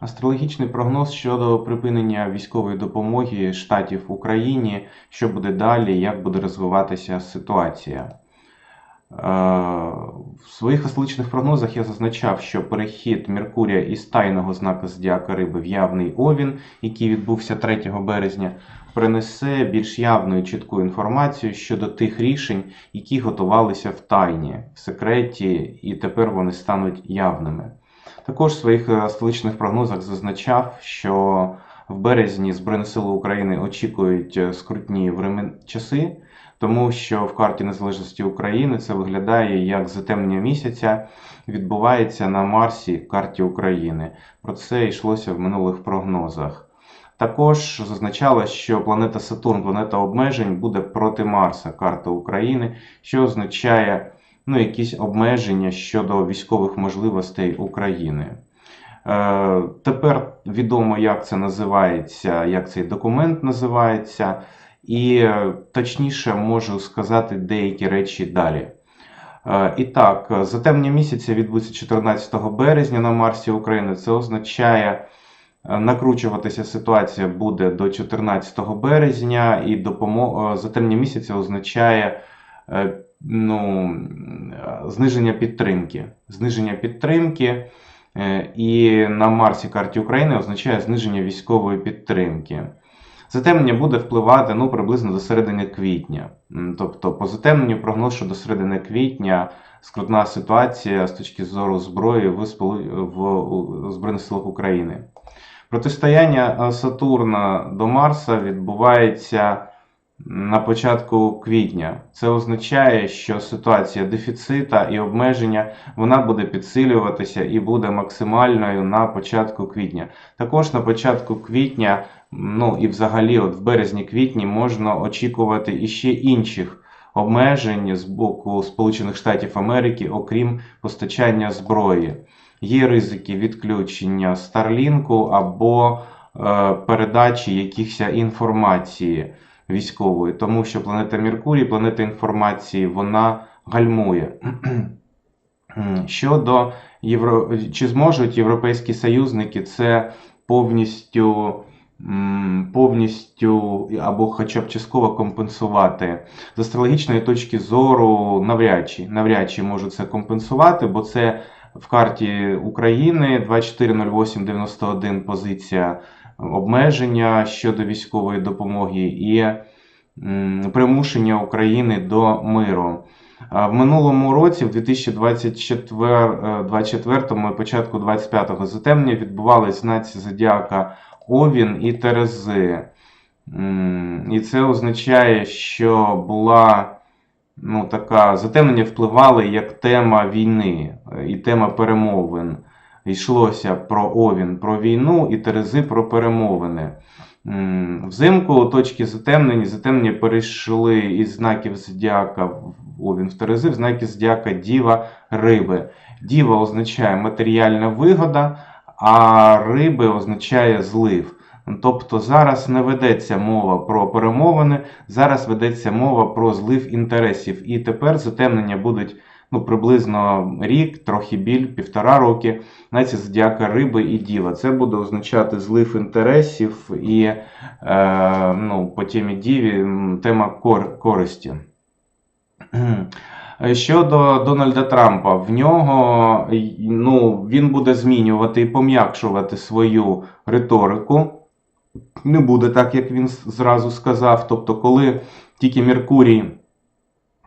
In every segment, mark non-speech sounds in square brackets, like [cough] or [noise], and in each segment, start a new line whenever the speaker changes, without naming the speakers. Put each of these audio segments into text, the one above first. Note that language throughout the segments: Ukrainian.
Астрологічний прогноз щодо припинення військової допомоги штатів Україні, що буде далі, як буде розвиватися ситуація. Е, В своїх астрологічних прогнозах я зазначав, що перехід Меркурія із тайного знака Зодіака Риби в явний Овін, який відбувся 3 березня, принесе більш явну і чітку інформацію щодо тих рішень, які готувалися в тайні, в секреті, і тепер вони стануть явними. Також в своїх е, столичних прогнозах зазначав, що в березні Збройні Сили України очікують е, скрутні времен часи, тому що в карті незалежності України це виглядає як затемнення місяця відбувається на Марсі карті України. Про це йшлося в минулих прогнозах. Також зазначалось, що планета Сатурн, планета обмежень, буде проти Марса, карта України, що означає ну, якісь обмеження щодо військових можливостей України. Е, тепер відомо, як це називається, як цей документ називається, і е, точніше можу сказати деякі речі далі. Е, І так, затемнення місяця відбудеться 14 березня на Марсі України. Це означає, е, накручуватися ситуація буде до 14 березня, і допомо... затемнення місяця означає ну, зниження підтримки. Зниження підтримки е, і на Марсі карті України означає зниження військової підтримки. Затемнення буде впливати ну, приблизно до середини квітня. Тобто, по затемненню прогноз, що до середини квітня скрутна ситуація з точки зору зброї в, Збройних силах України. Протистояння е, Сатурна до Марса відбувається на початку квітня. Це означає, що ситуація дефіцита і обмеження вона буде підсилюватися і буде максимальною на початку квітня. Також на початку квітня, ну і взагалі, от в березні-квітні можна очікувати іще інших обмежень з боку Сполучених Штатів Америки, окрім постачання зброї. Є ризики відключення Старлінку або е, передачі якихось інформації військової, тому що планета Меркурій, планета інформації, вона гальмує. [clears throat] Щодо євро... чи зможуть європейські союзники це повністю, повністю або хоча б частково компенсувати з астрологічної точки зору, навряд чи, навряд чи можуть це компенсувати, бо це в карті України 240891 позиція обмеження щодо військової допомоги і примушення України до миру. В минулому році, в 2024 початку 25-го затемнення відбувались знаці Зодіака Овін і Терези. І це означає, що була ну, така затемнення впливали як тема війни е, і тема перемовин. Йшлося про Овін, про війну і Терези про перемовини. Взимку точки затемнення, затемнення перейшли із знаків зодіака Овін в Терези в знаки зодіака Діва Риби. Діва означає матеріальна вигода, а риби означає злив. Тобто зараз не ведеться мова про перемовини, зараз ведеться мова про злив інтересів. І тепер затемнення будуть ну, приблизно рік, трохи біль, півтора роки. Знаєте, зодіака риби і діва. Це буде означати злив інтересів і е, ну, по темі діві тема кор- користі. Щодо Дональда Трампа, в нього ну, він буде змінювати і пом'якшувати свою риторику. Не буде так, як він зразу сказав. Тобто, коли тільки Меркурій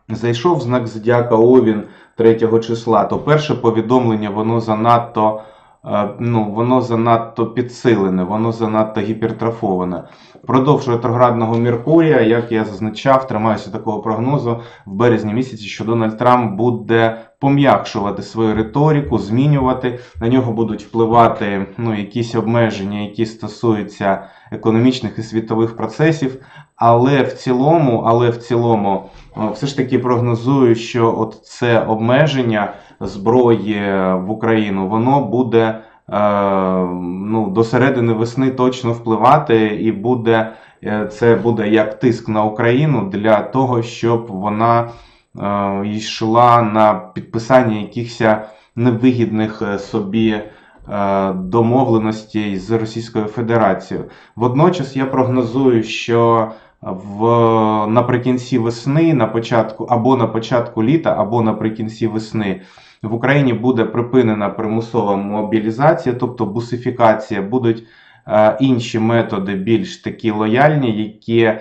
зайшов знак Зодіака Овін 3 числа, то перше повідомлення воно занадто, е, ну, воно занадто підсилене, воно занадто гіпертрофоване. Впродовж ретроградного Меркурія, як я зазначав, тримаюся такого прогнозу в березні місяці, що Дональд Трамп буде пом'якшувати свою риторику, змінювати. На нього будуть впливати ну, якісь обмеження, які стосуються економічних і світових процесів. Але в цілому, але в цілому, е, все ж таки прогнозую, що от це обмеження зброї в Україну, воно буде е, ну, до середини весни точно впливати, і буде е, це буде як тиск на Україну для того, щоб вона йшла на підписання якихось невигідних собі домовленостей з Російською Федерацією. Водночас я прогнозую, що в наприкінці весни, на початку або на початку літа, або наприкінці весни. В Україні буде припинена примусова мобілізація, тобто бусифікація, будуть е, інші методи більш такі лояльні, які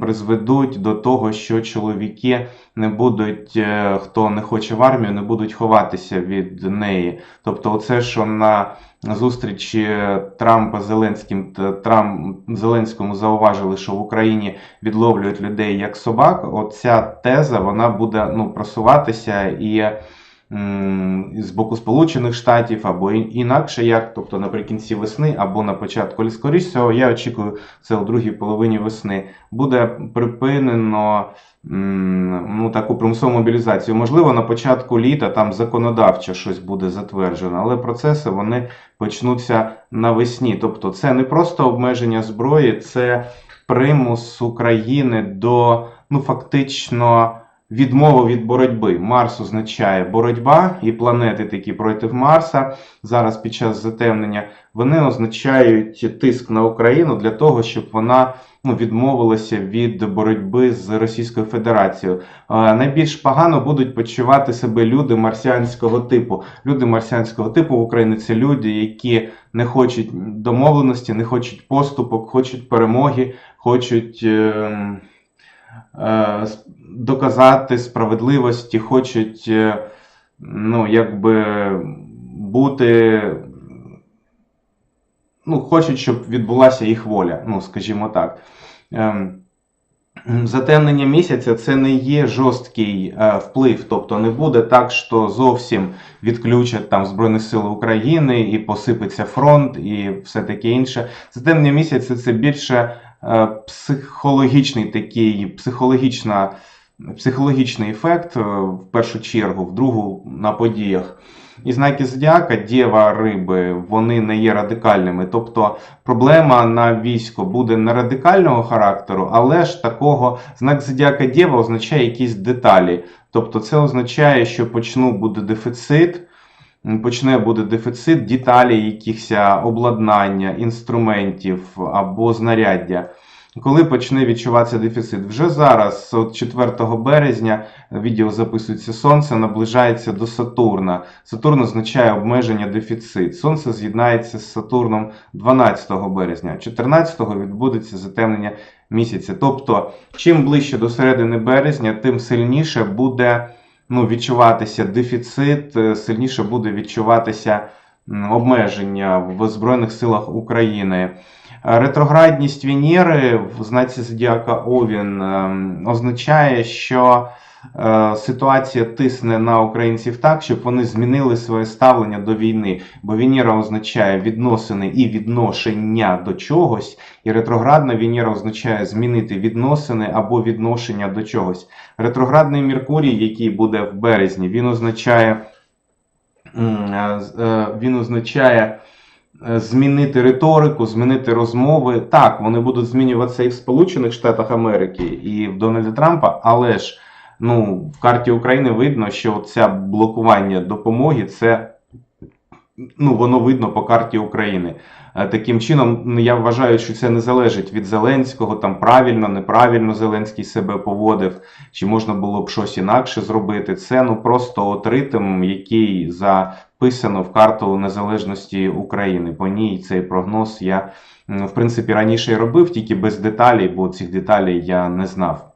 призведуть до того, що чоловіки не будуть, е, хто не хоче в армію, не будуть ховатися від неї. Тобто, оце, що на зустрічі Трампа Зеленським Трамп Зеленському зауважили, що в Україні відловлюють людей як собак. Оця теза вона буде ну, просуватися і з боку Сполучених Штатів або інакше як, тобто наприкінці весни або на початку. Скоріше всього, я очікую це у другій половині весни. Буде припинено ну, таку примусову мобілізацію. Можливо, на початку літа там законодавчо щось буде затверджено, але процеси вони почнуться навесні. Тобто, це не просто обмеження зброї, це примус України до ну, фактично. Відмова від боротьби. Марс означає боротьба, і планети такі проти Марса зараз під час затемнення вони означають тиск на Україну для того, щоб вона ну, відмовилася від боротьби з Російською Федерацією. Е, Найбільш погано будуть почувати себе люди марсіанського типу. Люди марсіанського типу в Україні це люди, які не хочуть домовленості, не хочуть поступок, хочуть перемоги, хочуть. ем, е, с- доказати справедливості, хочуть е, ну, якби бути. Ну, хочуть, щоб відбулася їх воля, ну, скажімо так. Ем, Затемнення місяця це не є жорсткий е, вплив, тобто не буде так, що зовсім відключать там Збройні Сили України і посипеться фронт і все таке інше. Затемнення місяця це більше е, психологічний такий, психологічна, психологічний ефект е, в першу чергу, в другу на подіях. І знаки зодіака, дєва, риби, вони не є радикальними. Тобто проблема на військо буде не радикального характеру, але ж такого знак зодіака дєва означає якісь деталі. Тобто це означає, що почну буде дефіцит. Почне буде дефіцит деталей, якихось обладнання, інструментів або знаряддя. Коли почне відчуватися дефіцит? Вже зараз, от 4 березня, відео записується Сонце, наближається до Сатурна. Сатурн означає обмеження дефіцит. Сонце з'єднається з Сатурном 12 березня, 14-го відбудеться затемнення місяця. Тобто, чим ближче до середини березня, тим сильніше буде ну, відчуватися дефіцит, е, сильніше буде відчуватися обмеження в Збройних силах України. Ретроградність Венери в знаці зодіака Овін ем, означає, що е, ситуація тисне на українців так, щоб вони змінили своє ставлення до війни. Бо Венера означає відносини і відношення до чогось, і ретроградна Венера означає змінити відносини або відношення до чогось. Ретроградний Меркурій, який буде в березні, він означає, він означає е, змінити риторику, змінити розмови. Так, вони будуть змінюватися і в Сполучених Штатах Америки, і в Дональда Трампа, але ж ну, в карті України видно, що це блокування допомоги це ну, воно видно по карті України. Е, Таким чином, я вважаю, що це не залежить від Зеленського, там правильно, неправильно Зеленський себе поводив, чи можна було б щось інакше зробити. Це ну просто от ритм, який записано в карту незалежності України. По ній цей прогноз я в принципі раніше робив, тільки без деталей, бо цих деталей я не знав.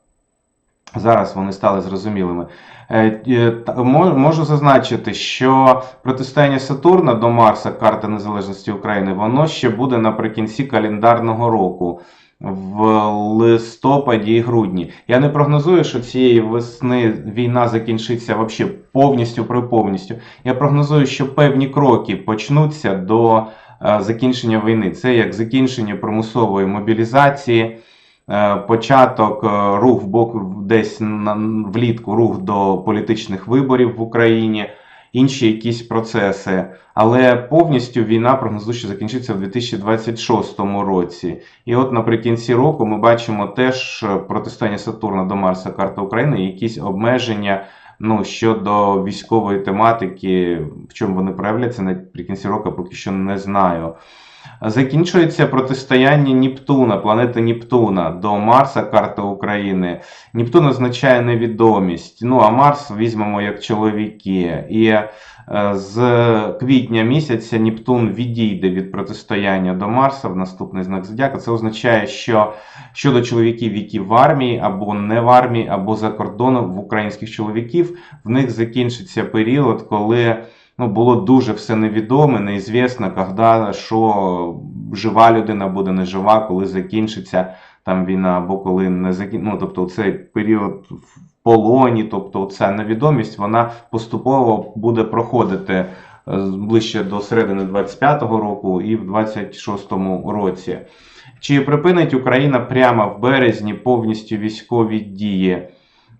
Зараз вони стали зрозумілими. Е, е, Можу зазначити, що протистояння Сатурна до Марса, карта незалежності України, воно ще буде наприкінці календарного року. В листопаді і грудні. Я не прогнозую, що цієї весни війна закінчиться вообще повністю при повністю. Я прогнозую, що певні кроки почнуться до е, закінчення війни. Це як закінчення примусової мобілізації, початок е, рух в бок десь влітку рух до політичних виборів в Україні, інші якісь процеси. Але повністю війна прогнозує, закінчиться в 2026 році. І от наприкінці року ми бачимо теж протистояння Сатурна до Марса, карта України, якісь обмеження Ну, щодо військової тематики, в чому вони проявляться наприкінці року, поки що не знаю. Закінчується протистояння Нептуна, планети Нептуна до Марса, карта України. Нептун означає невідомість. Ну а Марс візьмемо як чоловіки. І е, з квітня місяця Нептун відійде від протистояння до Марса в наступний знак зодіака. Це означає, що щодо чоловіків, які в армії або не в армії, або за кордоном в українських чоловіків, в них закінчиться період, коли ну, було дуже все невідоме, неізвісно, коли, що жива людина буде не жива, коли закінчиться там війна, або коли не закін... ну, тобто цей період в полоні, тобто ця невідомість, вона поступово буде проходити е, ближче до середини 25-го року і в 26-му році. Чи припинить Україна прямо в березні повністю військові дії?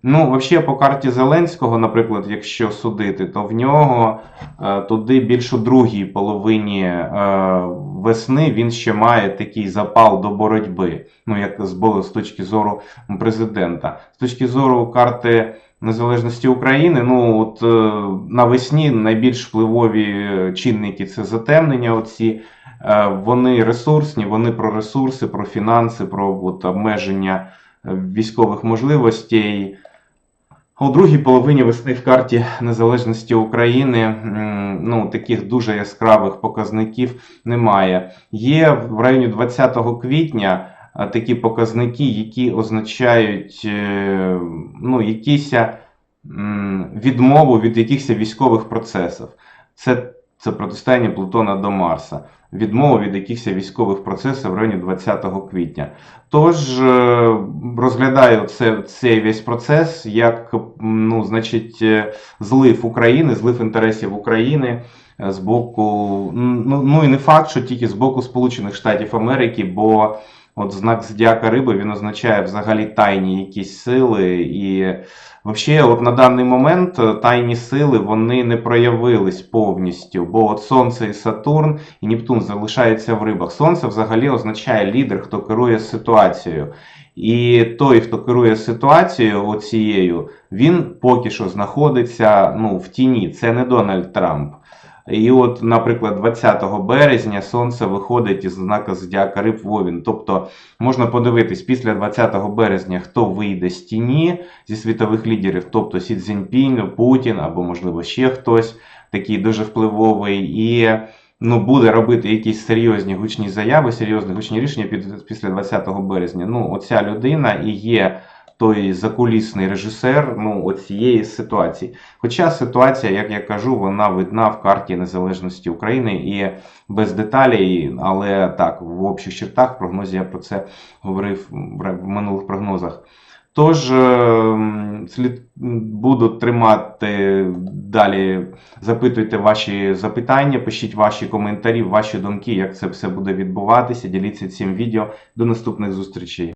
Ну, взагалі, по карті Зеленського, наприклад, якщо судити, то в нього е, туди більш у другій половині е, весни він ще має такий запал до боротьби. Ну, як з, з точки зору президента. З точки зору карти незалежності України, ну от е, навесні найбільш впливові чинники це затемнення. Оці Е, вони ресурсні, вони про ресурси, про фінанси, про от, обмеження е, військових можливостей. У другій половині весни в карті незалежності України ну, таких дуже яскравих показників немає. Є в районі 20 квітня такі показники, які означають е, ну, якісь відмову від якихось військових процесів. Це, це протистояння Плутона до Марса. Відмова від якихось військових процесів в районі 20 квітня. Тож е, розглядаю це, цей весь процес як ну, значить, е, злив України, злив інтересів України з боку, ну, ну і не факт, що тільки з боку Сполучених Штатів Америки, бо от знак зодіака риби він означає взагалі тайні якісь сили. І взагалі, от на даний момент е, тайні сили вони не проявились повністю, бо от Сонце і Сатурн і Нептун залишаються в рибах. Сонце взагалі означає лідер, хто керує ситуацією. І той, хто керує ситуацією оцією, він поки що знаходиться ну, в тіні. Це не Дональд Трамп. І от, наприклад, 20 березня сонце виходить із знака Зодіака Риб Вовін. Тобто можна подивитись після 20 березня, хто вийде з тіні зі світових лідерів, тобто Сі Цзіньпінь, Путін або, можливо, ще хтось такий дуже впливовий. І ну, буде робити якісь серйозні гучні заяви, серйозні гучні рішення під, після 20 березня. Ну, оця людина і є той закулісний режисер ну, цієї ситуації. Хоча ситуація, як я кажу, вона видна в карті незалежності України і без деталей, але так, в общих чертах в прогнозі я про це говорив в минулих прогнозах. Тож е, слід буду тримати далі. Запитуйте ваші запитання, пишіть ваші коментарі, ваші думки, як це все буде відбуватися. Діліться цим відео. До наступних зустрічей.